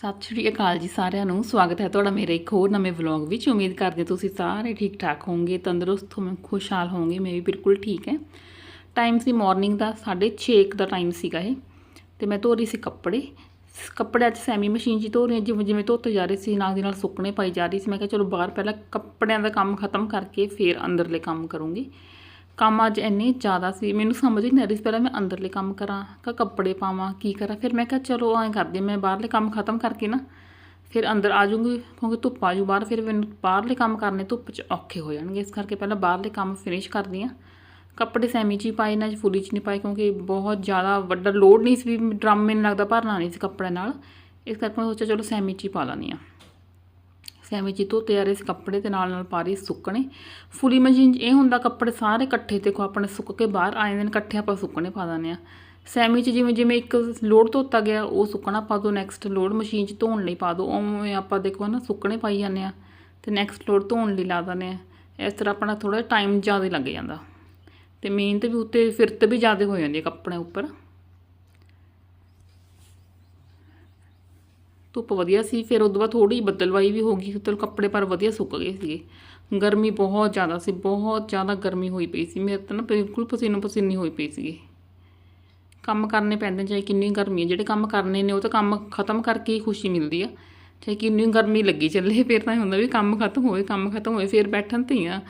ਸਤਿ ਸ਼੍ਰੀ ਅਕਾਲ ਜੀ ਸਾਰਿਆਂ ਨੂੰ। ਸਵਾਗਤ ਹੈ ਤੁਹਾਡਾ ਮੇਰੇ ਇੱਕ ਹੋਰ ਨਵੇਂ ਵਲੌਗ ਵਿੱਚ। ਉਮੀਦ ਕਰਦੇ ਤੁਸੀਂ ਸਾਰੇ ਠੀਕ ਠਾਕ ਹੋਵੋਗੇ, ਤੰਦਰੁਸਤ ਹੋਵੋਗੇ ਖੁਸ਼ਹਾਲ ਹੋਵੋਗੇ, ਮੈਂ ਵੀ ਬਿਲਕੁਲ ਠੀਕ ਹੈ। ਟਾਈਮ ਸੀ ਮਾਰਨਿੰਗ ਦਾ 6:30 ਦਾ ਟਾਈਮ ਸੀਗਾ ਇਹ। ਤੇ ਮੈਂ ਧੋ ਰਹੀ ਸੀ ਕੱਪੜੇ। ਕੱਪੜੇ 'ਚ ਸੈਮੀ ਮਸ਼ੀਨ 'ਚ ਧੋ ਰਹੀ ਹਾਂ, ਜਿਵੇਂ ਜਿਵੇਂ ਧੋਤੇ ਜਾ ਰਹੇ ਸੀ, ਨਾਲ ਦੀ ਨਾਲ ਸੁੱਕਣੇ ਪਾਈ ਜਾ ਰਹੀ ਸੀ। ਮੈਂ ਕਿਹਾ ਚਲੋ ਬਾਹਰ ਪਹਿਲਾਂ ਕੱਪੜਿਆਂ ਦਾ ਕੰਮ ਖਤਮ ਕਰਕੇ ਫਿਰ ਅੰਦਰਲੇ ਕੰਮ ਕਰੂੰਗੀ। ਕੰਮ ਅੱਜ ਇੰਨੇ ਜ਼ਿਆਦਾ ਸੀ, ਮੈਨੂੰ ਸਮਝ ਹੀ ਨਹੀਂ ਆ ਰਹੀ ਸੀ ਪਹਿਲਾਂ ਮੈਂ ਅੰਦਰਲੇ ਕੰਮ ਕਰਾਂ, ਕਿ ਕੱਪੜੇ ਪਾਵਾਂ, ਕੀ ਕਰਾਂ, ਫਿਰ ਮੈਂ ਕਿਹਾ ਚਲੋ ਐਂ ਕਰਦੇ ਮੈਂ ਬਾਹਰਲੇ ਕੰਮ ਖਤਮ ਕਰਕੇ ਨਾ ਫਿਰ ਅੰਦਰ ਆ ਜਾਊਂਗੀ, ਕਿਉਂਕਿ ਧੁੱਪ ਆ ਜੂ ਬਾਹਰ, ਫਿਰ ਮੈਨੂੰ ਬਾਹਰਲੇ ਕੰਮ ਕਰਨੇ ਧੁੱਪ 'ਚ ਔਖੇ ਹੋ ਜਾਣਗੇ, ਇਸ ਕਰਕੇ ਪਹਿਲਾਂ ਬਾਹਰਲੇ ਕੰਮ ਫਿਨਿਸ਼ ਕਰਦੀ ਹਾਂ। ਕੱਪੜੇ ਸੈਮੀ 'ਚ ਹੀ ਪਾਏ, ਨਾ ਫੁੱਲੀ 'ਚ ਨਹੀਂ ਪਾਏ, ਕਿਉਂਕਿ ਬਹੁਤ ਜ਼ਿਆਦਾ ਵੱਡਾ ਲੋਡ ਨਹੀਂ ਸੀ ਵੀ, ਡਰਮ ਮੈਨੂੰ ਲੱਗਦਾ ਭਰਨਾ ਨਹੀਂ ਸੀ ਕੱਪੜੇ ਨਾਲ, ਇਸ ਕਰਕੇ ਮੈਂ ਸੋਚਿਆ ਚਲੋ ਸੈਮੀ 'ਚ ਹੀ ਪਾ ਲੈਂਦੀ ਹਾਂ। ਸੈਮੀ ਜੀ ਧੋਤੇ ਆ ਰਹੇ ਸੀ ਕੱਪੜੇ ਤੇ ਨਾਲ ਨਾਲ ਪਾ ਰਹੀ ਸੀ ਸੁੱਕਣੇ। ਫੁੱਲੀ ਮਸ਼ੀਨ 'ਚ ਇਹ ਹੁੰਦਾ ਕੱਪੜੇ ਸਾਰੇ ਇਕੱਠੇ ਦੇਖੋ ਆਪਣੇ ਸੁੱਕ ਕੇ ਬਾਹਰ ਆਏ ਜਾਂਦੇ ਨੇ, ਇਕੱਠੇ ਆਪਾਂ ਸੁੱਕਣੇ ਪਾ ਦਿੰਦੇ ਆ ਸੈਮੀ 'ਚ ਜਿਵੇਂ ਜਿਵੇਂ ਇੱਕ ਲੋੜ ਧੋਤਾ ਗਿਆ, ਉਹ ਸੁੱਕਣਾ ਪਾ ਦੋ ਨੈਕਸਟ ਲੋੜ ਮਸ਼ੀਨ 'ਚ ਧੋਣ ਲਈ ਪਾ ਦੋ ਉਵੇਂ ਆਪਾਂ ਦੇਖੋ ਨਾ ਸੁੱਕਣੇ ਪਾਈ ਜਾਂਦੇ ਆ ਤੇ ਨੈਕਸਟ ਲੋੜ ਧੋਣ ਲਈ ਲਾ ਦਿੰਦੇ ਆ ਇਸ ਤਰ੍ਹਾਂ ਆਪਣਾ ਥੋੜਾ ਟਾਈਮ ਜ਼ਿਆਦਾ ਲੱਗ ਜਾਂਦਾ। ਤੇ ਮਿਹਨਤ ਵੀ ਉੱਤੇ ਫਿਰਤ ਵੀ ਜ਼ਿਆਦਾ ਹੋ ਜਾਂਦੀ ਹੈ ਕੱਪੜਿਆਂ ਉੱਪਰ। ਧੁੱਪ ਵਧੀਆ ਸੀ, ਫਿਰ ਉਦੋਂ ਬਾਅਦ ਥੋੜੀ ਬੱਦਲਵਾਈ ਵੀ ਹੋ ਗਈ ਤੇ ਕੱਪੜੇ ਪਰ ਵਧੀਆ ਸੁੱਕ ਗਏ ਸੀਗੇ। ਗਰਮੀ ਬਹੁਤ ਜ਼ਿਆਦਾ ਸੀ, ਬਹੁਤ ਜ਼ਿਆਦਾ ਗਰਮੀ ਹੋਈ ਪਈ ਸੀ, ਮੇਰੇ ਤਾਂ ਨਾ ਬਿਲਕੁਲ ਪਸੀਨੋ ਪਸੀਨੀ ਹੋਈ ਪਈ ਸੀਗੀ। ਕੰਮ ਕਰਨੇ ਪੈਂਦੇ ਚਾਹੇ ਕਿੰਨੀ ਗਰਮੀ ਹੈ, ਜਿਹੜੇ ਕੰਮ ਕਰਨੇ ਨੇ, ਉਹ ਤਾਂ ਕੰਮ ਖਤਮ ਕਰਕੇ ਹੀ ਖੁਸ਼ੀ ਮਿਲਦੀ ਆ। ਚਾਹੇ ਕਿੰਨੀ ਗਰਮੀ ਲੱਗੀ ਚੱਲੇ, ਫਿਰ ਤਾਂ ਇਹ ਹੁੰਦਾ ਵੀ ਕੰਮ ਖਤਮ ਹੋਏ, ਕੰਮ ਖਤਮ ਹੋਏ, ਫਿਰ ਬੈਠਣ ਤੇ ਹੀ ਆ।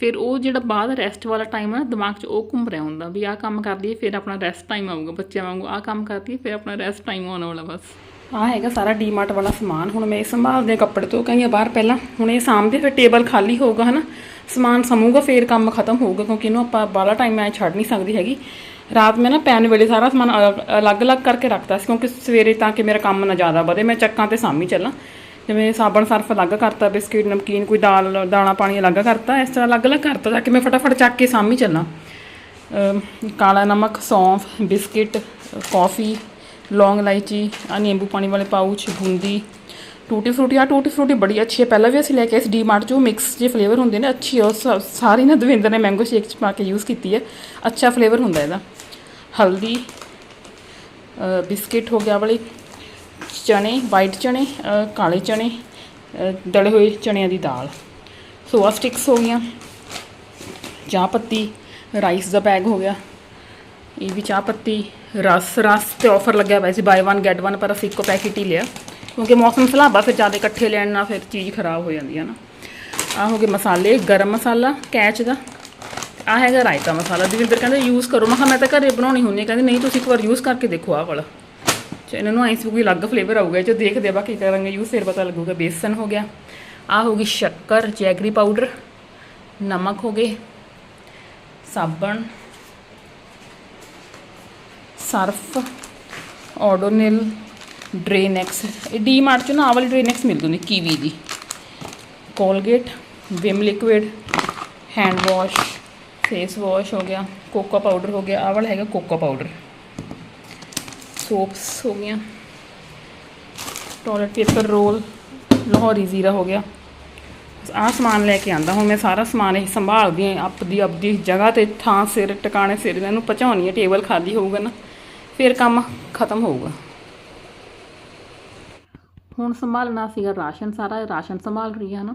ਫਿਰ ਉਹ ਜਿਹੜਾ ਬਾਅਦ ਰੈਸਟ ਵਾਲਾ ਟਾਈਮ ਹੈ ਨਾ, ਦਿਮਾਗ 'ਚ ਉਹ ਘੁੰਮ ਰਿਹਾ ਹੁੰਦਾ ਵੀ ਆਹ ਕੰਮ ਕਰ ਲਈਏ, ਫਿਰ ਆਪਣਾ ਰੈਸਟ ਟਾਈਮ ਆਊਗਾ, ਬੱਚਿਆਂ ਵਾਂਗੂ ਆਹ ਕੰਮ ਕਰ ਫਿਰ ਆਪਣਾ ਰੈਸਟ ਟਾਈਮ ਆਉਣ ਵਾਲਾ ਬਸ। ਆਹ ਹੈਗਾ ਸਾਰਾ ਡੀਮਾਰਟ ਵਾਲਾ ਸਮਾਨ। ਹੁਣ ਮੈਂ ਇਹ ਸੰਭਾਲਦੇ ਕੱਪੜੇ ਤੋਂ ਕਈਆਂ ਬਾਹਰ ਪਹਿਲਾਂ। ਹੁਣ ਇਹ ਸਾਹਮਣੇ ਫਿਰ ਟੇਬਲ ਖਾਲੀ ਹੋਊਗਾ, ਹਨਾ? ਸਮਾਨ ਸਮੂਗਾ, ਫਿਰ ਕੰਮ ਖਤਮ ਹੋਊਗਾ, ਕਿਉਂਕਿ ਇਹਨੂੰ ਆਪਾਂ ਬਾਲਾ ਟਾਈਮ ਮੈਂ ਛੱਡ ਨਹੀਂ ਸਕਦੀ ਹੈਗੀ। ਰਾਤ ਮੈਂ ਨਾ ਪੈਨ ਵੇਲੇ ਸਾਰਾ ਸਮਾਨ ਅਲੱਗ- ਅਲੱਗ-ਅਲੱਗ ਕਰਕੇ ਰੱਖਦਾ ਸੀ, ਕਿਉਂਕਿ ਸਵੇਰੇ ਤਾਂ ਕਿ ਮੇਰਾ ਕੰਮ ਨਾ ਜ਼ਿਆਦਾ ਵਧੇ। ਮੈਂ ਚੱਕਾਂ ਤੇ ਸਾਮੀ ਚੱਲਾਂ। ਜਿਵੇਂ ਸਾਬਣ ਸਰਫ ਅਲੱਗ ਕਰਤਾ, ਬਿਸਕਿਟ, ਨਮਕੀਨ, ਕੋਈ ਦਾਲ, ਦਾਣਾ ਪਾਣੀ ਅਲੱਗ ਕਰਤਾ, ਇਸ ਤਰ੍ਹਾਂ ਅਲੱਗ-ਅਲੱਗ ਕਰਤਾ, ਤਾਂ ਕਿ ਮੈਂ ਫਟਾਫਟ ਚੱਕ ਕੇ ਸਾਮੀ ਚੱਲਾਂ। ਕਾਲਾ ਨਮਕ, ਸੌਂਫ, ਬਿਸਕਿਟ ਕੌਫੀ ਲੌਂਗ ਇਲਾਇਚੀ ਆ ਨਿੰਬੂ ਪਾਣੀ ਵਾਲੇ ਪਾਊਚ ਬੂੰਦੀ ਟੂਟੀ ਫਰੂਟੀ ਆ ਟੂਟੀ ਫਰੂਟੀ ਬੜੀ ਅੱਛੀ ਹੈ। ਪਹਿਲਾਂ ਵੀ ਅਸੀਂ ਲੈ ਕੇ ਆਏ ਸੀ ਡੀਮਾਰਟ ਚੋਂ ਮਿਕਸ ਜੇ ਫਲੇਵਰ ਹੁੰਦੇ ਨੇ ਅੱਛੀ ਉਹ ਸ- ਸਾਰੀ ਨਾ ਦਵਿੰਦਰ ਨੇ ਮੈਂਗੋ ਸ਼ੇਕ ਚ ਪਾ ਕੇ ਯੂਜ਼ ਕੀਤੀ ਹੈ। ਅੱਛਾ ਫਲੇਵਰ ਹੁੰਦਾ ਇਹਦਾ। ਹਲਦੀ ਅ, ਬਿਸਕਿਟ ਹੋ ਗਿਆ ਵਾਲੇ ਚਣੇ ਵਾਈਟ ਚਣੇ ਕਾਲੇ ਚਣੇ ਅ, ਦਲੇ ਹੋਏ ਚਣਿਆਂ ਦੀ ਦਾਲ। ਸੋਆ ਸਟਿਕਸ ਹੋ ਗਈਆਂ। ਚਾਹ ਪੱਤੀ ਰਾਈਸ ਦਾ ਬੈਗ ਹੋ ਗਿਆ। ਇਹ ਵੀ ਚਾਹ ਪੱਤੀ, ਰਸ ਰਸ ਤੇ ਆਫਰ ਲੱਗਿਆ ਹੋਇਆ ਸੀ ਬਾਈ 1 ਗੈਟ 1 ਪਰ ਅਸੀਂ ਇੱਕੋ ਪੈਕੇਟ ਹੀ ਲਿਆ। ਕਿਉਂਕਿ ਮੌਸਮ ਸਲਾਬਾ ਫਿਰ ਜ਼ਿਆਦਾ ਇਕੱਠੇ ਲੈਣ ਨਾਲ ਫਿਰ ਚੀਜ਼ ਖਰਾਬ ਹੋ ਜਾਂਦੀ ਹੈ ਨਾ। ਆ ਹੋ ਗਏ ਮਸਾਲੇ, ਗਰਮ ਮਸਾਲਾ ਕੈਚ ਦਾ। ਆ ਹੈਗਾ ਰਾਇਤਾ ਮਸਾਲਾ। ਦਵਿੰਦਰ ਕਹਿੰਦੇ ਯੂਜ਼ ਕਰੋ। ਮੈਂ ਕਿਹਾ, ਮੈਂ ਤਾਂ ਘਰੇ ਬਣਾਉਣੀ ਹੁੰਦੀ ਕਹਿੰਦੇ, ਨਹੀਂ, ਤੁਸੀਂ ਇੱਕ ਵਾਰ ਯੂਜ਼ ਕਰਕੇ ਦੇਖੋ ਆਹ ਵਾਲਾ। ਚ ਇਹਨਾਂ ਨੂੰ ਆਈਸ ਕੋਈ ਅਲੱਗ ਫਲੇਵਰ ਆਊਗਾ, ਇਹ ਦੇਖਦੇ ਆ, ਬਾਕੀ ਕਰਾਂਗੇ ਯੂਜ਼ ਫਿਰ ਪਤਾ ਲੱਗੂਗਾ। ਬੇਸਨ ਹੋ ਗਿਆ। ਆ ਹੋ ਗਈ ਸ਼ੱਕਰ, ਜੈਗਰੀ ਪਾਊਡਰ ਨਮਕ ਹੋ ਗਏ, ਸਾਬਣ ਸਰਫ, ਆਰਡੋਨਿਲ, ਡਰੇਨੈਕਸ। ਇਹ ਡੀ ਮਾਰਟ ਚ ਨਾ ਆਹ ਵਾਲੀ ਡਰੇਨੈਕਸ ਮਿਲ ਜਾਂਦੀ, ਕੀਵੀ ਦੀ। Colgate, Vim liquid hand wash, face wash ਹੋ ਗਿਆ, ਕੋਕਾ ਪਾਊਡਰ ਹੋ ਗਿਆ, ਆਹ ਵਾਲਾ ਹੈਗਾ ਕੋਕਾ ਪਾਊਡਰ। ਸੋਪਸ ਹੋ ਗਈਆਂ। Toilet paper roll, Lahori Zeera ਹੋ ਗਿਆ। ਆਹ ਸਮਾਨ ਲੈ ਕੇ ਆਂਦਾ ਹੁਣ ਮੈਂ, ਸਾਰਾ ਸਮਾਨ ਇਹ ਸੰਭਾਲਦੀ ਆਂ ਆਪਦੀ ਆਪਦੀ ਜਗ੍ਹਾ ਤੇ ਥਾਂ ਸਿਰ, ਟਿਕਾਣੇ ਸਿਰ, ਇਹਨੂੰ ਪਹੁੰਚਾਉਣੀ ਹੈ ਟੇਬਲ ਖਾਲੀ ਹੋਊਗਾ ਨਾ। ਫਿਰ ਕੰਮ ਖਤਮ ਹੋਊਗਾ। ਹੁਣ ਸੰਭਾਲਣਾ ਸੀਗਾ ਰਾਸ਼ਨ ਸਾਰਾ, ਰਾਸ਼ਨ ਸੰਭਾਲ ਰਹੀ ਹਾਂ ਨਾ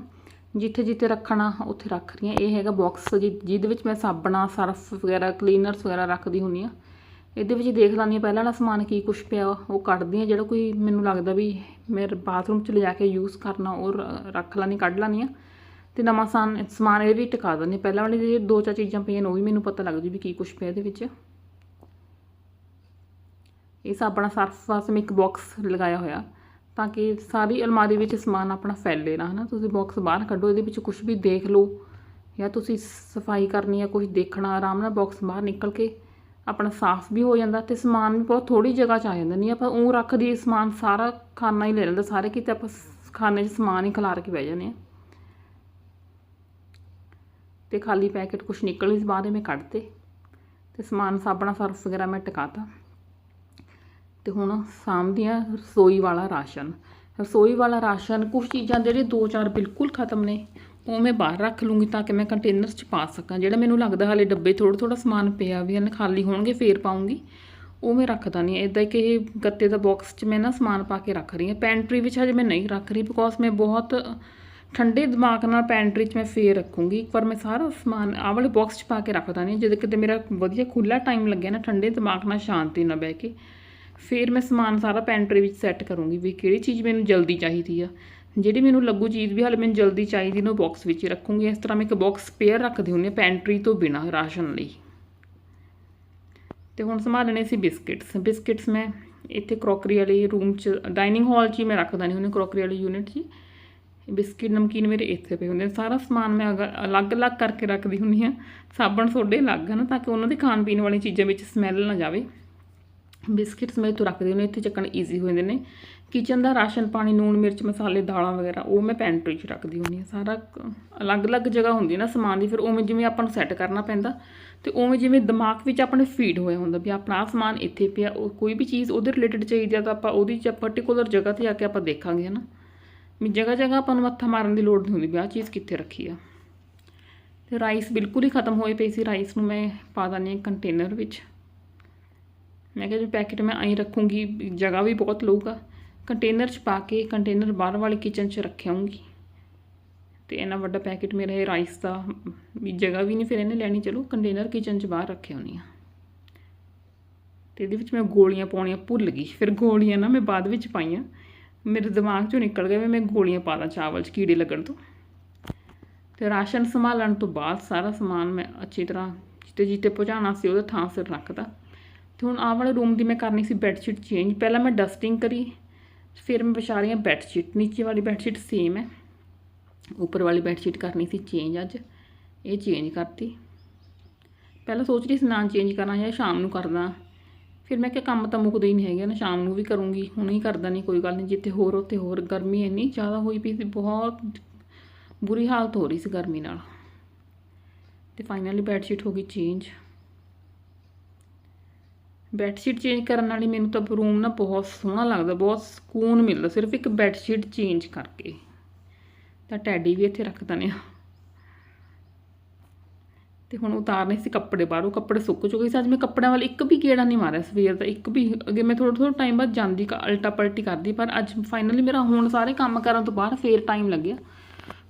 ਜਿੱਥੇ ਜਿੱਥੇ ਰੱਖਣਾ, ਉੱਥੇ ਰੱਖ ਰਹੀ ਹਾਂ ਇਹ ਹੈਗਾ ਬਾਕਸ ਜਿਹਦੇ ਵਿੱਚ ਮੈਂ ਸਾਬਣਾ, ਸਰਫ ਵਗੈਰਾ ਕਲੀਨਰਸ ਵਗੈਰਾ ਰੱਖਦੀ ਹੁੰਦੀ ਆ। ਇਹਦੇ ਵਿੱਚ ਦੇਖ ਲੈਂਦੀ ਹਾਂ ਪਹਿਲਾਂ ਵਾਲਾ ਸਮਾਨ ਕੀ ਕੁਛ ਪਿਆ ਉਹ ਕੱਢਦੀ ਹਾਂ ਜਿਹੜਾ ਕੋਈ ਮੈਨੂੰ ਲੱਗਦਾ ਵੀ ਮੇਰੇ ਬਾਥਰੂਮ 'ਚ ਲਿਜਾ ਕੇ ਯੂਜ਼ ਕਰਨਾ, ਉਹ ਰੱਖ ਲੈਂਦੀ, ਕੱਢ ਲੈਂਦੀ ਹਾਂ ਤੇ ਨਵਾਂ ਸਾਨ ਸਮਾਨ ਇਹ ਵੀ ਟਿਕਾ ਦਿੰਦੀ ਹਾਂ। ਪਹਿਲਾਂ ਵਾਲੀ ਜਿਹੜੀ ਦੋ ਚਾਰ ਚੀਜ਼ਾਂ ਪਈਆਂ ਨੇ, ਉਹ ਵੀ ਮੈਨੂੰ ਪਤਾ ਲੱਗ ਜੂ ਵੀ ਕੀ ਕੁਛ ਪਿਆ ਇਹਦੇ ਵਿੱਚ। ਇਹ ਸਾਬਣਾ ਸਰਫ ਵਾਸਤੇ ਮੈਂ ਇੱਕ ਬਾਕਸ ਲਗਾਇਆ ਹੋਇਆ। ਤਾਂ ਕਿ ਸਾਰੀ ਅਲਮਾਰੀ ਵਿੱਚ ਸਮਾਨ ਆਪਣਾ ਫੈਲੇ ਨਾ, ਹਨਾ? ਤੁਸੀਂ ਬਾਕਸ ਬਾਹਰ ਕੱਢੋ, ਇਹਦੇ ਵਿੱਚ ਕੁਝ ਵੀ ਦੇਖ ਲਓ, ਜਾਂ ਤੁਸੀਂ ਸਫ਼ਾਈ ਕਰਨੀ ਆ ਕੁਝ ਦੇਖਣਾ, ਆਰਾਮ ਨਾਲ ਬਾਕਸ ਬਾਹਰ ਨਿਕਲ ਕੇ ਆਪਣਾ ਸਾਫ਼ ਵੀ ਹੋ ਜਾਂਦਾ ਤੇ ਸਮਾਨ ਵੀ ਬਹੁਤ ਥੋੜੀ ਜਗ੍ਹਾ 'ਚ ਆ ਜਾਂਦਾ। ਨਹੀਂ, ਆਪਾਂ ਉਹ ਰੱਖ ਦਈਏ, ਸਮਾਨ ਸਾਰਾ ਖਾਨਾ ਹੀ ਲੈ ਲੈਂਦਾ, ਸਾਰੇ ਕਿਤੇ ਆਪਾਂ ਸ- ਖਾਨੇ 'ਚ ਸਮਾਨ ਹੀ ਖਿਲਾਰ ਕੇ ਬਹਿ ਜਾਂਦੇ ਆ। ਤੇ ਖਾਲੀ ਪੈਕੇਟ ਕੁਝ ਨਿਕਲ ਸੀ, ਬਾਅਦ ਮੈਂ ਕੱਢਤੇ। ਤੇ ਸਮਾਨ ਸਾਬਣਾ ਸਰਫ ਵਗੈਰਾ ਮੈਂ ਟਿਕਾਤਾ। ਤੇ ਹੁਣ ਸਾਂਭਦੀਆਂ ਰਸੋਈ ਵਾਲਾ ਰਾਸ਼ਨ। ਰਸੋਈ ਵਾਲਾ ਰਾਸ਼ਨ ਕੁਝ ਚੀਜ਼ਾਂ ਜਿਹੜੇ ਦੋ ਚਾਰ ਬਿਲਕੁਲ ਖਤਮ ਨੇ, ਉਹ ਮੈਂ ਬਾਹਰ ਰੱਖ ਲੂੰਗੀ ਤਾਂ ਕਿ ਮੈਂ ਕੰਟੇਨਰ 'ਚ ਪਾ ਸਕਾਂ। ਜਿਹੜਾ ਮੈਨੂੰ ਲੱਗਦਾ ਹਾਲੇ ਡੱਬੇ ਥੋੜਾ ਥੋੜਾ ਸਮਾਨ ਪਿਆ ਵੀ ਹਨ ਖਾਲੀ ਹੋਣਗੇ, ਫੇਰ ਪਾਉਂਗੀ। ਉਹ ਮੈਂ ਰੱਖਦਾ ਨਹੀਂ। ਇਦਾਂ ਕਿ ਇਹ ਗੱਤੇ ਦਾ ਬਾਕਸ 'ਚ ਮੈਂ ਨਾ ਸਮਾਨ ਪਾ ਕੇ ਰੱਖ ਰਹੀ ਹਾਂ। ਪੈਂਟਰੀ ਵਿੱਚ ਹਜੇ ਮੈਂ ਨਹੀਂ ਰੱਖ ਰਹੀ ਬਿਕੋਜ਼ ਮੈਂ ਬਹੁਤ ਠੰਡੇ ਦਿਮਾਗ ਨਾਲ ਪੈਂਟਰੀ 'ਚ ਮੈਂ ਫੇਰ ਰੱਖੂੰਗੀ। ਇੱਕ ਵਾਰ ਮੈਂ ਸਾਰਾ ਸਮਾਨ ਆਹ ਵਾਲੇ ਬਾਕਸ 'ਚ ਪਾ ਕੇ ਰੱਖਦਾ ਨਹੀਂ। ਜਦੋਂ ਕਿਤੇ ਮੇਰਾ ਵਧੀਆ ਖੁੱਲਾ ਟਾਈਮ ਲੱਗਿਆ ਨਾ, ਠੰਡੇ ਦਿਮਾਗ ਨਾਲ ਸ਼ਾਂਤੀ ਨਾਲ ਬਹਿ ਕੇ। ਫਿਰ ਮੈਂ ਸਮਾਨ ਸਾਰਾ ਪੈਂਟਰੀ ਵਿੱਚ ਸੈੱਟ ਕਰੂੰਗੀ ਵੀ ਕਿਹੜੀ ਚੀਜ਼ ਮੈਨੂੰ ਜਲਦੀ ਚਾਹੀਦੀ ਆ। ਜਿਹੜੀ ਮੈਨੂੰ ਲੱਗੂ ਚੀਜ਼ ਵੀ ਹਾਲੇ ਮੈਨੂੰ ਜਲਦੀ ਚਾਹੀਦੀ ਨੂੰ ਬਾਕਸ ਵਿੱਚ ਹੀ ਰੱਖੂੰਗੀ। ਇਸ ਤਰ੍ਹਾਂ ਮੈਂ ਇੱਕ ਬਾਕਸ ਪੇਅਰ ਰੱਖਦੀ ਹੁੰਦੀ ਹਾਂ ਪੈਂਟਰੀ ਤੋਂ ਬਿਨਾ ਰਾਸ਼ਨ ਲਈ। ਤੇ ਹੁਣ ਸੰਭਾਲਣੇ ਸੀ ਬਿਸਕਿਟਸ ਬਿਸਕਿਟਸ ਮੈਂ ਇੱਥੇ ਕਰੋਕਰੀ ਵਾਲੇ ਰੂਮ 'ਚ ਡਾਈਨਿੰਗ ਹਾਲ 'ਚ ਹੀ ਮੈਂ ਰੱਖਦਾ ਨਹੀਂ ਹੁੰਦੀ ਕਰੋਕਰੀ ਵਾਲੀ ਯੂਨਿਟ 'ਚ ਹੀ। ਬਿਸਕਿਟ ਨਮਕੀਨ ਮੇਰੇ ਇੱਥੇ ਪਏ ਹੁੰਦੇ ਸਾਰਾ ਸਮਾਨ ਮੈਂ ਅਗ- ਅਲੱਗ-ਅਲੱਗ ਕਰਕੇ ਰੱਖਦੀ ਹੁੰਦੀ ਹਾਂ ਸਾਬਣ ਸੋਡੇ ਅਲੱਗ ਹਨ ਤਾਂ ਕਿ ਉਹਨਾਂ ਦੇ ਖਾਣ ਪੀਣ ਵਾਲੀਆਂ ਚੀਜ਼ਾਂ ਵਿੱਚ ਸਮੈਲ ਨਾ ਜਾਵੇ। ਬਿਸਕਿਟਸ ਮੈਂ ਇੱਥੋਂ ਰੱਖਦੀ ਹੁੰਦੀ ਹਾਂ, ਇੱਥੇ ਚੱਕਣ ਈਜ਼ੀ ਹੋ ਜਾਂਦੇ ਨੇ। ਕਿਚਨ ਦਾ ਰਾਸ਼ਨ ਪਾਣੀ ਨੂਣ ਮਿਰਚ ਮਸਾਲੇ ਦਾਲਾਂ ਵਗੈਰਾ ਉਹ ਮੈਂ ਪੈਂਟਰੀ 'ਚ ਰੱਖਦੀ ਹੁੰਦੀ ਹਾਂ। ਸਾਰਾ ਅਲੱਗ-ਅਲੱਗ ਜਗ੍ਹਾ ਹੁੰਦੀ ਨਾ ਸਮਾਨ ਦੀ ਫਿਰ ਉਵੇਂ ਜਿਵੇਂ ਆਪਾਂ ਨੂੰ ਸੈੱਟ ਕਰਨਾ ਪੈਂਦਾ ਤੇ ਉਵੇਂ ਜਿਵੇਂ ਦਿਮਾਗ ਵਿੱਚ ਆਪਣੇ ਫੀਡ ਹੋਇਆ ਹੁੰਦਾ ਵੀ ਆਪਣਾ ਆਹ ਸਮਾਨ ਇੱਥੇ ਪਿਆ ਉਹ ਕੋਈ ਵੀ ਚੀਜ਼ ਉਹਦੇ ਰਿਲੇਟਡ ਚਾਹੀਦੀ ਆ ਤਾਂ ਆਪਾਂ ਉਹਦੀ ਚ ਪਾਰਟਿਕੂਲਰ ਜਗ੍ਹਾ ਤੇ ਜਾ ਕੇ ਆਪਾਂ ਦੇਖਾਂਗੇ ਨਾ ਵੀ ਜਗ੍ਹਾ ਜਗ੍ਹਾ ਆਪਾਂ ਨੂੰ ਮੱਥਾ ਮਾਰਨ ਦੀ ਲੋੜ ਨਹੀਂ ਹੁੰਦੀ ਵੀ ਆਹ ਚੀਜ਼ ਕਿੱਥੇ ਰੱਖੀ ਆ। ਤੇ ਰਾਈਸ ਬਿਲਕੁਲ ਹੀ ਖਤਮ ਹੋਏ ਪਈ ਸੀ ਰਾਈਸ ਨੂੰ ਮੈਂ ਪਾ ਦਿੰਦੀ ਹਾਂ ਕੰਟੇਨਰ ਵਿੱਚ। ਮੈਂ ਕਿਹਾ ਜੀ ਪੈਕੇਟ ਮੈਂ ਐਂ ਰੱਖੂੰਗੀ, ਜਗ੍ਹਾ ਵੀ ਬਹੁਤ ਲਊਗਾ। ਕੰਟੇਨਰ 'ਚ ਪਾ ਕੇ ਕੰਟੇਨਰ ਬਾਹਰ ਵਾਲੇ ਕਿਚਨ 'ਚ ਰੱਖਿਆਉਂਗੀ ਤੇ ਇਹਨਾਂ ਵੱਡਾ ਪੈਕੇਟ ਮੇਰਾ ਇਹ ਰਾਈਸ ਦਾ, ਵੀ ਜਗ੍ਹਾ ਵੀ ਨਹੀਂ ਫਿਰ ਇਹਨੇ ਲੈਣੀ, ਚਲੋ ਕੰਟੇਨਰ ਕਿਚਨ 'ਚ ਬਾਹਰ ਰੱਖਿਆ ਹੁੰਦੀ ਆ। ਤੇ ਇਹਦੇ ਵਿੱਚ ਮੈਂ ਗੋਲੀਆਂ ਪਾਉਣੀਆਂ ਭੁੱਲ ਗਈ। ਫਿਰ ਗੋਲੀਆਂ ਨਾ ਮੈਂ ਬਾਅਦ ਵਿੱਚ ਪਾਈਆਂ। ਮੇਰੇ ਦਿਮਾਗ 'ਚੋਂ ਨਿਕਲ ਗਿਆ ਵੀ ਮੈਂ ਗੋਲੀਆਂ ਪਾ ਦਾਂ ਚਾਵਲ 'ਚ ਕੀੜੇ ਲੱਗਣ ਤੋਂ। ਤੇ ਰਾਸ਼ਨ ਸੰਭਾਲਣ ਤੋਂ ਬਾਅਦ ਸਾਰਾ ਸਮਾਨ ਮੈਂ ਅੱਛੀ ਤਰ੍ਹਾਂ ਜਿੱਤੇ ਜਿੱਤੇ ਪਹੁੰਚਾਉਣਾ ਸੀ ਉਹਦੇ ਥਾਂ ਸਿਰ ਰੱਖਦਾ ਤੇ ਹੁਣ ਆਹ ਵਾਲੇ ਰੂਮ ਦੀ ਮੈਂ ਕਰਨੀ ਸੀ ਬੈੱਡ ਸ਼ੀਟ ਚੇਂਜ ਪਹਿਲਾਂ ਮੈਂ ਡਸਟਿੰਗ ਕਰੀ, ਫਿਰ ਮੈਂ ਵਿਛਾ ਰਹੀ ਹਾਂ ਬੈੱਡ ਸ਼ੀਟ ਨੀਚੇ ਵਾਲੀ ਬੈੱਡ ਸ਼ੀਟ ਸੇਮ ਹੈ। ਉੱਪਰ ਵਾਲੀ ਬੈੱਡ ਸ਼ੀਟ ਕਰਨੀ ਸੀ ਚੇਂਜ ਅੱਜ। ਇਹ ਚੇਂਜ ਕਰਤੀ। ਪਹਿਲਾਂ ਸੋਚ ਰਹੀ ਸੀ ਨਾ ਚੇਂਜ ਕਰਾਂ ਜਾਂ ਸ਼ਾਮ ਨੂੰ ਕਰਦਾ। ਫਿਰ ਮੈਂ ਕਿਹਾ ਕੰਮ ਤਾਂ ਮੁੱਕਦਾ ਹੀ ਨਹੀਂ ਹੈਗਾ, ਨਾ ਸ਼ਾਮ ਨੂੰ ਵੀ ਕਰੂੰਗੀ, ਹੁਣ ਹੀ ਕਰਦਾ ਨਹੀਂ, ਕੋਈ ਗੱਲ ਨਹੀਂ। ਜਿੱਥੇ ਹੋਰ, ਉੱਥੇ ਹੋਰ। ਗਰਮੀ ਇੰਨੀ ਜ਼ਿਆਦਾ ਹੋਈ ਪਈ ਸੀ, ਬਹੁਤ ਬੁਰੀ ਹਾਲਤ ਹੋ ਰਹੀ ਸੀ ਗਰਮੀ ਨਾਲ। ਤੇ ਫਾਈਨਲੀ ਬੈੱਡ ਸ਼ੀਟ ਹੋ ਗਈ ਚੇਂਜ ਬੈੱਡਸ਼ੀਟ ਚੇਂਜ ਕਰਨ ਨਾਲ ਹੀ ਮੈਨੂੰ ਤਾਂ ਰੂਮ ਨਾ ਬਹੁਤ ਸੋਹਣਾ ਲੱਗਦਾ, ਬਹੁਤ ਸਕੂਨ ਮਿਲਦਾ, ਸਿਰਫ ਇੱਕ ਬੈੱਡਸ਼ੀਟ ਚੇਂਜ ਕਰਕੇ। ਤਾਂ ਟੈਡੀ ਵੀ ਇੱਥੇ ਰੱਖ ਦਨੇ ਆ ਤੇ ਹੁਣ ਉਤਾਰਨੇ ਸੀ ਕੱਪੜੇ ਬਾਹਰੋਂ, ਕੱਪੜੇ ਸੁੱਕ ਚੁੱਕੇ ਸੀ। ਅੱਜ ਮੈਂ ਕੱਪੜਿਆਂ ਵੱਲ ਇੱਕ ਵੀ ਗੇੜਾ ਨਹੀਂ ਮਾਰਿਆ ਸਵੇਰ ਦਾ। ਇੱਕ ਵੀ, ਅੱਗੇ ਮੈਂ ਥੋੜਾ ਥੋੜਾ ਟਾਈਮ ਬਾਅਦ ਜਾਂਦੀ, ਕ- ਅਲਟਾ ਪਲਟੀ ਕਰਦੀ, ਪਰ ਅੱਜ ਫਾਈਨਲੀ ਮੇਰਾ ਹੁਣ ਸਾਰੇ ਕੰਮ ਕਰਨ ਤੋਂ ਬਾਅਦ ਫੇਰ ਟਾਈਮ ਲੱਗਿਆ।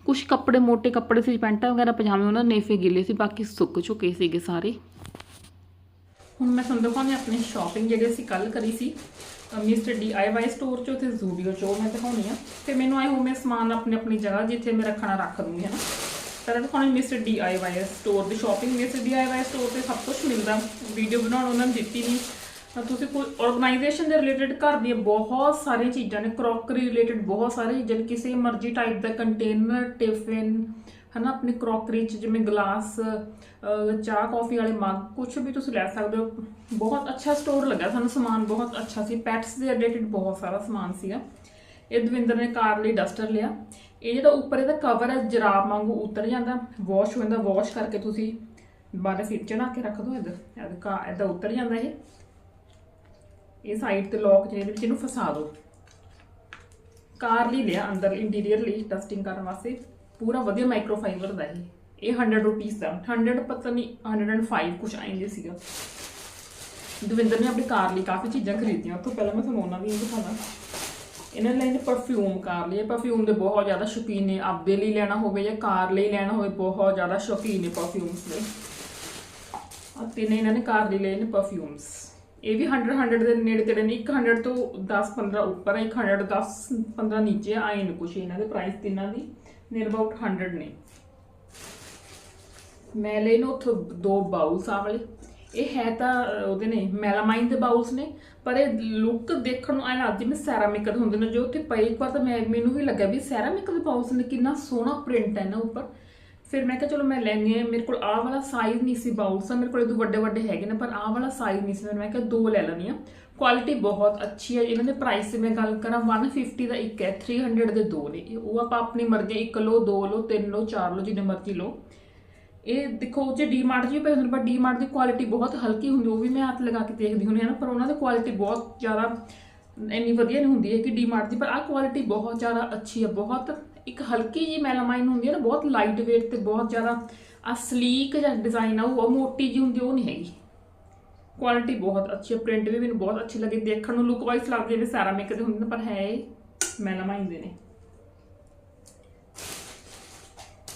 ਕੁਝ ਕੱਪੜੇ ਮੋٹے ਕੱਪੜੇ ਸੀ, ਪੈਂਟਾਂ ਵਗੈਰਾ, ਪਜਾਮੇ ਉਹਨਾਂ ਦੇ ਨੇਫੇ ਗਿੱਲੇ ਸੀ, ਬਾਕੀ ਸੁੱਕ ਚੁੱਕੇ ਸੀਗੇ ਸਾਰੇ। ਹੁਣ ਮੈਂ ਤੁਹਾਨੂੰ ਦਿਖਾਉਂਦੀ ਆਪਣੀ ਸ਼ਾਪਿੰਗ ਜਿਹੜੀ ਅਸੀਂ ਕੱਲ ਕਰੀ ਸੀ ਮਿਸਟਰ ਡੀਆਈਵਾਈ ਸਟੋਰ ਚੋਂ ਤੇ ਜ਼ੂਡੀਓ ਚੋਂ ਮੈਂ ਦਿਖਾਉਣੀ ਆ ਤੇ ਮੈਨੂੰ ਆਏ ਹੋ ਮੈਂ ਸਮਾਨ ਆਪਣੀ ਆਪਣੀ ਜਗ੍ਹਾ ਜਿੱਥੇ ਮੈਂ ਰੱਖਣਾ ਰੱਖ ਦੂੰਗੀ ਹਨਾ। ਪਹਿਲਾਂ ਦਿਖਾਉਣੀ ਮਿਸਟਰ ਡੀਆਈਵਾਈ ਸਟੋਰ ਦੀ ਸ਼ਾਪਿੰਗ ਮਿਸਟਰ ਡੀਆਈਵਾਈ ਸਟੋਰ ਤੇ ਸਭ ਕੁਝ ਮਿਲਦਾ। ਵੀਡੀਓ ਬਣਾਉਣ ਉਹਨਾਂ ਨੇ ਦਿੱਤੀ ਨਹੀਂ। ਤੁਸੀਂ ਕੋਈ ਆਰਗੇਨਾਈਜੇਸ਼ਨ ਦੇ ਰਿਲੇਟਡ ਘਰ ਦੀਆਂ ਬਹੁਤ ਸਾਰੀਆਂ ਚੀਜ਼ਾਂ ਨੇ ਕਰੋਕਰੀ ਰਿਲੇਟਡ ਬਹੁਤ ਸਾਰੀਆਂ ਚੀਜ਼ਾਂ ਨੇ, ਕਿਸੇ ਮਰਜ਼ੀ ਟਾਈਪ ਦਾ ਕੰਟੇਨਰ ਟਿਫਿਨ ਹਨਾ, ਆਪਣੀ ਕਰੋਕਰੀ ਚ ਜਿਵੇਂ ਗਲਾਸ ਚਾਹ ਕਾਫੀ ਵਾਲੇ ਮੱਗ ਕੁਝ ਵੀ ਤੁਸੀਂ ਲੈ ਸਕਦੇ ਹੋ। ਬਹੁਤ ਅੱਛਾ ਸਟੋਰ ਲੱਗਾ ਸਾਨੂੰ ਸਮਾਨ, ਬਹੁਤ ਅੱਛਾ ਸੀ। ਪੈਟਸ ਦੇ ਰਿਲੇਟਡ ਬਹੁਤ ਸਾਰਾ ਸਮਾਨ ਸੀਗਾ। ਇਹ ਦਵਿੰਦਰ ਨੇ ਕਾਰ ਲਈ ਡਸਟਰ ਲਿਆ। ਇਹ ਜਿਹੜਾ ਉੱਪਰ ਇਹਦਾ ਕਵਰ ਹੈ, ਜਰਾਬ ਵਾਂਗੂ ਉਤਰ ਜਾਂਦਾ। ਵਾਸ਼ ਹੋ ਜਾਂਦਾ ਵਾਸ਼ ਕਰਕੇ ਤੁਸੀਂ ਬਾਰੇ ਫਿਰ ਚੜਾ ਕੇ ਰੱਖ ਦਿਓ ਇਹਦਾ ਇਹਦਾ ਕਾ ਇਹਦਾ ਉਤਰ ਜਾਂਦਾ ਇਹ। ਇਹ ਸਾਈਡ ਤੇ ਲੋਕ ਜਿਹਦੇ ਵਿੱਚ ਇਹਨੂੰ ਫਸਾ ਦਿਓ ਕਾਰ ਲਈ ਲਿਆ ਅੰਦਰ ਇੰਟੀਰੀਅਰ ਲਈ ਡਸਟਿੰਗ ਕਰਨ ਵਾਸਤੇ। ਪੂਰਾ ਵਧੀਆ ਮਾਈਕਰੋ ਫਾਈਬਰ ਦਾ ਇਹ। ਇਹ 100 ਰੁਪੀਸ ਦਾ। 100 ਪਤਾ ਨਹੀਂ 105 ਕੁਝ ਆਏਂਗੇ ਸੀਗਾ। ਦਵਿੰਦਰ ਨੇ ਆਪਣੀ ਕਾਰ ਲਈ ਕਾਫੀ ਚੀਜ਼ਾਂ ਖਰੀਦੀਆਂ। ਤੋਂ ਪਹਿਲਾਂ ਮੈਂ ਤੁਹਾਨੂੰ ਉਹਨਾਂ ਦੀ ਦਿਖਾਣਾ ਇਹਨਾਂ ਲਈ ਨੇ ਪਰਫਿਊਮ ਕਾਰ ਲਈ। ਪਰਫਿਊਮ ਦੇ ਬਹੁਤ ਜ਼ਿਆਦਾ ਸ਼ੌਕੀਨ ਨੇ। ਆਪਦੇ ਲਈ ਲੈਣਾ ਹੋਵੇ ਜਾਂ ਕਾਰ ਲਈ ਲੈਣਾ ਹੋਵੇ, ਬਹੁਤ ਜ਼ਿਆਦਾ ਸ਼ੌਕੀਨ ਨੇ ਪਰਫਿਊਮਸ ਦੇ। ਆ ਤਿੰਨੇ ਇਹਨਾਂ ਨੇ ਕਾਰ ਲਈ ਲਏ ਨੇ ਪਰਫਿਊਮਸ ਇਹ ਵੀ 100 100 ਦੇ ਨੇੜੇ ਤੇੜੇ ਨੇ। ਇੱਕ 100 ਤੋਂ 10 15 ਉੱਪਰ ਹੈ ਇੱਕ 100 10 15 ਨੀਚੇ ਆਏ ਨੇ ਕੁਛ ਇਹਨਾਂ ਦੇ ਪ੍ਰਾਈਸ ਤਿੰਨਾਂ ਦੀ। ਨੀਅਰ ਅਬਾਊਟ 100 ਨੇ। ਮੈਂ ਲਏ ਨੇ ਉੱਥੋਂ ਦੋ ਬਾਉਲਸ ਆ ਵਾਲੇ। ਇਹ ਹੈ ਤਾਂ ਉਹਦੇ ਨੇ, ਮੈਲਾਮਾਈਨ ਦੇ ਬਾਉਲਸ ਨੇ। ਪਰ ਇਹ ਲੁੱਕ ਦੇਖਣ ਨੂੰ ਐ ਲੱਗਦਾ ਜਿਵੇਂ ਸੈਰਾਮਿਕ ਦੇ ਹੁੰਦੇ ਨੇ। ਜੋ ਉੱਥੇ ਪਏ, ਇੱਕ ਵਾਰ ਤਾਂ ਮੈਂ, ਮੈਨੂੰ ਵੀ ਲੱਗਾ ਵੀ ਸੈਰਾਮਿਕ ਦੇ ਬਾਉਲਸ ਨੇ ਕਿੰਨਾ ਸੋਹਣਾ ਪ੍ਰਿੰਟ ਹੈ ਨਾ ਉੱਪਰ। ਫਿਰ ਮੈਂ ਕਿਹਾ, ਚਲੋ ਮੈਂ ਲੈਣੀ ਹੈ। ਮੇਰੇ ਕੋਲ ਆਹ ਵਾਲਾ ਸਾਈਜ਼ ਨਹੀਂ ਸੀ ਬਾਉਲਸ ਮੇਰੇ ਕੋਲ ਇਹ ਤੋਂ ਵੱਡੇ ਵੱਡੇ ਹੈਗੇ ਨੇ, ਪਰ ਆਹ ਵਾਲਾ ਸਾਈਜ਼ ਨਹੀਂ ਸੀ। ਫਿਰ ਮੈਂ ਕਿਹਾ, ਦੋ ਲੈ ਲੈਣੀ ਆ ਕੁਆਲਿਟੀ ਬਹੁਤ ਅੱਛੀ ਹੈ। ਇਹਨਾਂ ਦੇ ਪ੍ਰਾਈਸ ਦੀ ਮੈਂ ਗੱਲ ਕਰਾਂ 150 ਦਾ ਇੱਕ ਹੈ 300 ਦੇ ਦੋ ਨੇ। ਉਹ ਆਪਾਂ ਆਪਣੀ ਮਰਜ਼ੀ, ਇੱਕ ਲਓ, ਦੋ ਲਓ, ਤਿੰਨ ਲਓ, ਚਾਰ ਲਓ, ਜਿੰਨੇ ਮਰਜ਼ੀ ਲਓ। ਇਹ ਦੇਖੋ ਜੇ ਡੀਮਾਰਟ ਜੀ ਪਏ ਹੁੰਦੇ ਪਰ ਡੀਮਾਰਟ ਦੀ ਕੁਆਲਿਟੀ ਬਹੁਤ ਹਲਕੀ ਹੁੰਦੀ ਉਹ ਵੀ ਮੈਂ ਹੱਥ ਲਗਾ ਕੇ ਦੇਖਦੀ ਹੁੰਦੀ ਹਾਂ ਨਾ, ਪਰ ਉਹਨਾਂ ਦੀ ਕੁਆਲਿਟੀ ਬਹੁਤ ਜ਼ਿਆਦਾ ਇੰਨੀ ਵਧੀਆ ਨਹੀਂ ਹੁੰਦੀ ਹੈ ਕਿ ਡੀਮਾਰਟ ਦੀ। ਪਰ ਆਹ ਕੁਆਲਿਟੀ ਬਹੁਤ ਜ਼ਿਆਦਾ ਅੱਛੀ ਹੈ। ਬਹੁਤ ਇੱਕ ਹਲਕੀ ਜੀ ਮੈਲਾਮਾਈਨ ਹੁੰਦੀ ਹੈ ਨਾ, ਬਹੁਤ ਲਾਈਟ weight ਤੇ ਬਹੁਤ ਜ਼ਿਆਦਾ ਆ ਸਲੀਕ ਜਿਹਾ ਡਿਜ਼ਾਈਨ ਆ, ਉਹ ਮੋਟੀ ਜੀ ਹੁੰਦੀ ਉਹ ਨਹੀਂ ਹੈਗੀ। ਕੁਆਲਿਟੀ ਬਹੁਤ ਅੱਛੀ ਹੈ ਪ੍ਰਿੰਟ ਵੀ ਮੈਨੂੰ ਬਹੁਤ ਅੱਛੀ ਲੱਗੀ, ਦੇਖਣ ਨੂੰ ਲੁੱਕ ਵਾਈਜ਼ ਲੱਗਦੇ ਜਿਵੇਂ ਸੈਰਾਮਿਕ ਦੇ ਹੁੰਦੇ ਨੇ, ਪਰ ਹੈ ਇਹ ਮੈਲਾਮਾਈਨ ਦੇ ਨੇ।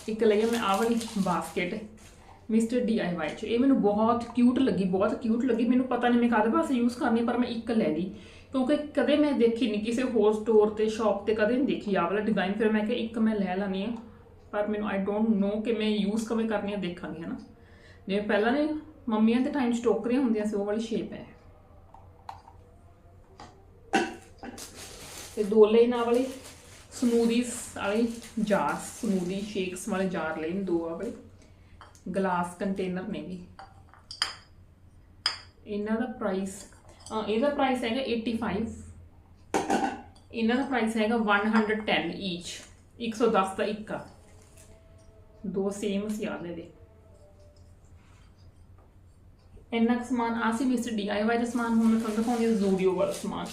ਇੱਕ ਲਈ ਮੈਂ ਆਹ ਵਾਲੀ ਬਾਸਕਟ ਮਿਸਟਰ ਡੀਆਈਵਾਈ ਚ। ਇਹ ਮੈਨੂੰ ਬਹੁਤ ਕਿਊਟ ਲੱਗੀ, ਬਹੁਤ ਕਿਊਟ ਲੱਗੀ, ਮੈਨੂੰ ਪਤਾ ਨਹੀਂ ਮੈਂ ਕਾਹਦੇ ਵਾਸਤੇ ਯੂਜ਼ ਕਰਨੀ, ਪਰ ਮੈਂ ਇੱਕ ਲੈ ਲਈ। ਕਿਉਂਕਿ ਕਦੇ ਮੈਂ ਦੇਖੀ ਨਹੀਂ ਕਿਸੇ ਹੋਰ ਸਟੋਰ ਤੇ ਸ਼ਾਪ ਤੇ ਕਦੇ ਨਹੀਂ ਦੇਖੀ ਆਹ ਵਾਲਾ ਡਿਜ਼ਾਈਨ ਫਿਰ ਮੈਂ ਕਿਹਾ ਇੱਕ ਮੈਂ ਲੈ ਲੈਣੀ ਆ। ਪਰ ਮੈਨੂੰ ਆਈ ਡੋਨਟ ਨੋ ਕਿ ਮੈਂ ਯੂਜ਼ ਕਿਵੇਂ ਕਰਨੀ ਆ, ਦੇਖਾਂਗੀ, ਹਨਾ। ਜਿਵੇਂ ਪਹਿਲਾਂ ਨੇ ਮੰਮੀਆਂ ਦੇ ਟਾਈਮ 'ਚ ਟੋਕਰੀਆਂ ਹੁੰਦੀਆਂ ਸੀ, ਉਹ ਵਾਲੀ ਸ਼ੇਪ ਹੈ। ਤੇ ਦੋ ਲੈ ਨਾਲ ਵਾਲੀ ਸਮੂਦੀਸ ਵਾਲੀ ਜਾਰ ਸਮੂਦੀ ਸ਼ੇਕਸ ਵਾਲੇ ਜਾਰ ਲੈ ਦੋ ਆ ਵਾਲੇ। ਗਲਾਸ ਕੰਟੇਨਰ ਨੇ ਵੀ। ਇਹਨਾਂ ਦਾ ਪ੍ਰਾਈਸ ਇਹਦਾ ਪ੍ਰਾਈਸ ਹੈਗਾ 85 ਇਹਨਾਂ ਦਾ ਪ੍ਰਾਈਸ ਹੈਗਾ 110 ਈਚ 110 ਦਾ ਇੱਕ ਆ। ਦੋ ਸੇਮ ਸੀ ਆ ਦੇ। ਇੰਨਾ ਕੁ ਸਮਾਨ ਆ ਸੀ ਮਿਸਟਰ ਡੀਆਈਵਾਈ ਦਾ ਸਮਾਨ, ਹੁਣ ਮੈਂ ਤੁਹਾਨੂੰ ਦਿਖਾਉਂਦੀ ਹਾਂ ਜ਼ੂਡੀਓ ਵਾਲਾ ਸਮਾਨ।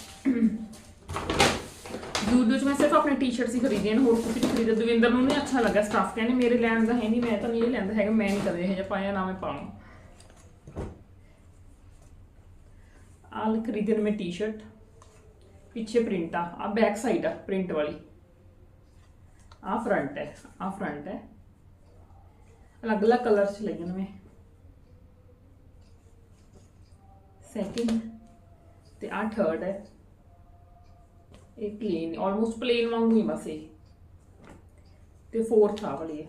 ਜ਼ੂਡੀਓ ਚ ਮੈਂ ਸਿਰਫ ਆਪਣੇ ਟੀ-ਸ਼ਰਟਸ ਹੀ ਖਰੀਦੀਆਂ ਨੇ ਹੋਰ ਕੁਝ ਨਹੀਂ ਖਰੀਦਿਆ ਦਵਿੰਦਰ ਨੂੰ ਨਹੀਂ ਅੱਛਾ ਲੱਗਾ ਸਟਾਫ ਕਹਿੰਦੇ, ਮੇਰੇ ਲੈਣ ਦਾ ਹੈ ਨਹੀਂ ਮੈਂ ਤਾਂ ਨਹੀਂ ਇਹ ਲੈਂਦਾ ਹੈਗਾ, ਮੈਂ ਨਹੀਂ ਕਦੇ ਇਹ ਜਿਹਾ ਪਾਇਆ, ਨਾ ਮੈਂ ਪਾਵਾਂ ਆਲ ਖਰੀਦਣ ਮੈਂ ਟੀ-ਸ਼ਰਟ ਪਿੱਛੇ ਪ੍ਰਿੰਟ ਆ ਆ ਬੈਕ ਸਾਈਡ ਆ ਪ੍ਰਿੰਟ ਵਾਲੀ। ਆ ਫਰੰਟ ਹੈ ਆ ਫਰੰਟ ਹੈ। ਅਲੱਗ-ਅਲੱਗ ਕਲਰ ਚ ਲਈਆਂ ਨੇ ਮੈਂ। ਸੈਕਿੰਡ ਤੇ ਆ ਥਰਡ ਹੈ। ਇਹ ਪਲੇਨ ਆਲਮੋਸਟ ਪਲੇਨ ਵਾਂਗੂ ਹੀ ਬਸ ਇਹ। ਤੇ ਫੋਰਥ ਆ ਵਾਲੀ ਹੈ।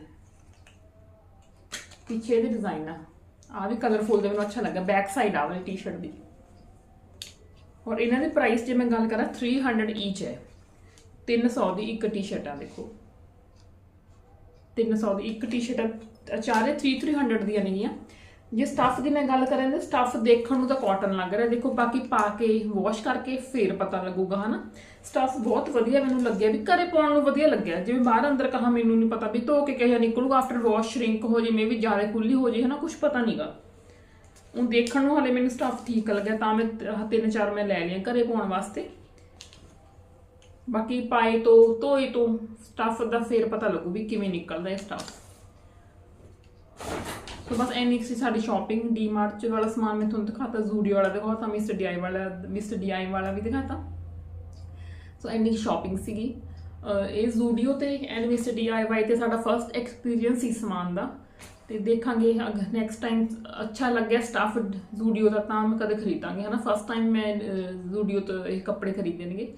ਪਿੱਛੇ ਇਹਦੇ ਡਿਜ਼ਾਈਨ ਆ। ਆ ਵੀ ਕਲਰਫੁਲ ਦੇ ਮੈਨੂੰ ਅੱਛਾ ਲੱਗਾ। ਬੈਕ ਸਾਈਡ ਆ ਵਾਲੀ ਟੀ-ਸ਼ਰਟ ਦੀ। ਔਰ ਇਹਨਾਂ ਦੇ ਪ੍ਰਾਈਸ ਜੇ ਮੈਂ ਗੱਲ ਕਰਾਂ 300 ਈਚ ਹੈ। 300 ਦੀ ਇੱਕ ਟੀ-ਸ਼ਰਟ ਆ, ਦੇਖੋ। 300 ਦੀ ਇੱਕ ਟੀ-ਸ਼ਰਟ ਚਾਰੇ 3 300 ਦੀਆਂ ਨੇਗੀਆਂ। ਜੇ ਸਟੱਫ ਦੀ ਮੈਂ ਗੱਲ ਕਰਾਂ ਤਾਂ ਸਟੱਫ ਦੇਖਣ ਨੂੰ ਤਾਂ ਕਾਟਨ ਲੱਗ ਰਿਹਾ। ਦੇਖੋ, ਬਾਕੀ ਪਾ ਕੇ ਵਾਸ਼ ਕਰਕੇ ਫੇਰ ਪਤਾ ਲੱਗੂਗਾ, ਹਨਾ? ਸਟੱਫ ਬਹੁਤ ਵਧੀਆ ਮੈਨੂੰ ਲੱਗਿਆ ਵੀ ਘਰੇ ਪਾਉਣ ਨੂੰ ਵਧੀਆ ਲੱਗਿਆ। ਜਿਵੇਂ ਬਾਹਰ ਅੰਦਰ ਕਹਾ ਮੈਨੂੰ ਨਹੀਂ ਪਤਾ ਵੀ ਧੋ ਕੇ ਕਿਹੋ ਨਿਕਲੂਗਾ ਆਫਟਰ ਵਾਸ਼ ਸ਼ਰਿੰਕ ਹੋ ਜੇ ਮੇ ਵੀ ਜ਼ਿਆਦਾ ਖੁੱਲੀ ਹੋ ਜੇ, ਹਨਾ? ਕੁਝ ਪਤਾ ਨਹੀਂਗਾ ਉਹ ਦੇਖਣ ਨੂੰ ਹਲੇ ਮੈਨੂੰ ਸਟੱਫ ਠੀਕ ਲੱਗਿਆ, ਤਾਂ ਮੈਂ ਤਿੰਨ ਚਾਰ ਮੈਂ ਲੈ ਲਿਆ ਘਰੇ ਪਾਉਣ ਵਾਸਤੇ। ਬਾਕੀ ਪਾਏ ਤੋਂ, ਧੋਏ ਤੋਂ ਸਟੱਫ ਦਾ ਫੇਰ ਪਤਾ ਲੱਗੂ ਵੀ ਕਿਵੇਂ ਨਿਕਲਦਾ ਇਹ ਸਟੱਫ ਸੋ ਬਸ ਐਨੀ ਕੁ ਸੀ ਸਾਡੀ ਸ਼ਾਪਿੰਗ ਡੀਮਾਰਟ ਚ ਵਾਲਾ ਸਮਾਨ ਮੈਂ ਤੁਹਾਨੂੰ ਦਿਖਾਤਾ ਜ਼ੂਡੀਓ ਵਾਲਾ ਦਿਖਾਤਾ ਮਿਸਟਰ ਡੀਆਈ ਵਾਲਾ ਮਿਸਟਰ ਡੀਆਈ ਵਾਲਾ ਵੀ ਦਿਖਾਤਾ। ਸੋ ਐਨੀ ਸ਼ਾਪਿੰਗ ਸੀਗੀ। ਇਹ ਜ਼ੂਡੀਓ ਤੇ ਐਂਡ ਮਿਸਟਰ ਡੀਆਈਵਾਈ ਤੇ ਸਾਡਾ ਫਰਸਟ ਐਕਸਪੀਰੀਅੰਸ ਸੀ ਸਮਾਨ ਦਾ। ਤੇ ਦੇਖਾਂਗੇ ਅਗਰ ਨੈਕਸਟ ਟਾਈਮ ਅੱਛਾ ਲੱਗਿਆ ਸਟਾਫ ਜ਼ੂਡੀਓ ਦਾ, ਤਾਂ ਮੈਂ ਕਦੇ ਖਰੀਦਾਂਗੇ। ਹਨਾ ਫਸਟ ਟਾਈਮ ਮੈਂ ਜ਼ੂਡੀਓ ਤੋਂ ਇਹ ਕੱਪੜੇ ਖਰੀਦਣਗੇ।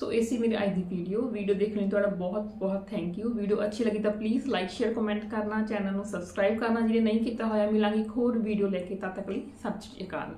ਸੋ ਇਹ ਸੀ ਮੇਰੀ ਅੱਜ ਦੀ ਵੀਡੀਓ ਵੀਡੀਓ ਦੇਖਣ ਲਈ ਤੁਹਾਡਾ ਬਹੁਤ ਬਹੁਤ ਥੈਂਕ ਯੂ ਵੀਡੀਓ ਅੱਛੀ ਲੱਗੀ ਤਾਂ ਪਲੀਜ਼ ਲਾਈਕ ਸ਼ੇਅਰ ਕਮੈਂਟ ਕਰਨਾ ਚੈਨਲ ਨੂੰ ਸਬਸਕ੍ਰਾਈਬ ਕਰਨਾ ਜਿਹੜੇ ਨਹੀਂ ਕੀਤਾ ਹੋਇਆ ਮਿਲਾਂਗੇ ਇੱਕ ਹੋਰ ਵੀਡੀਓ ਲੈ ਕੇ ਤਦ ਤੱਕ ਲਈ ਸਤਿ ਸ਼੍ਰੀ ਅਕਾਲ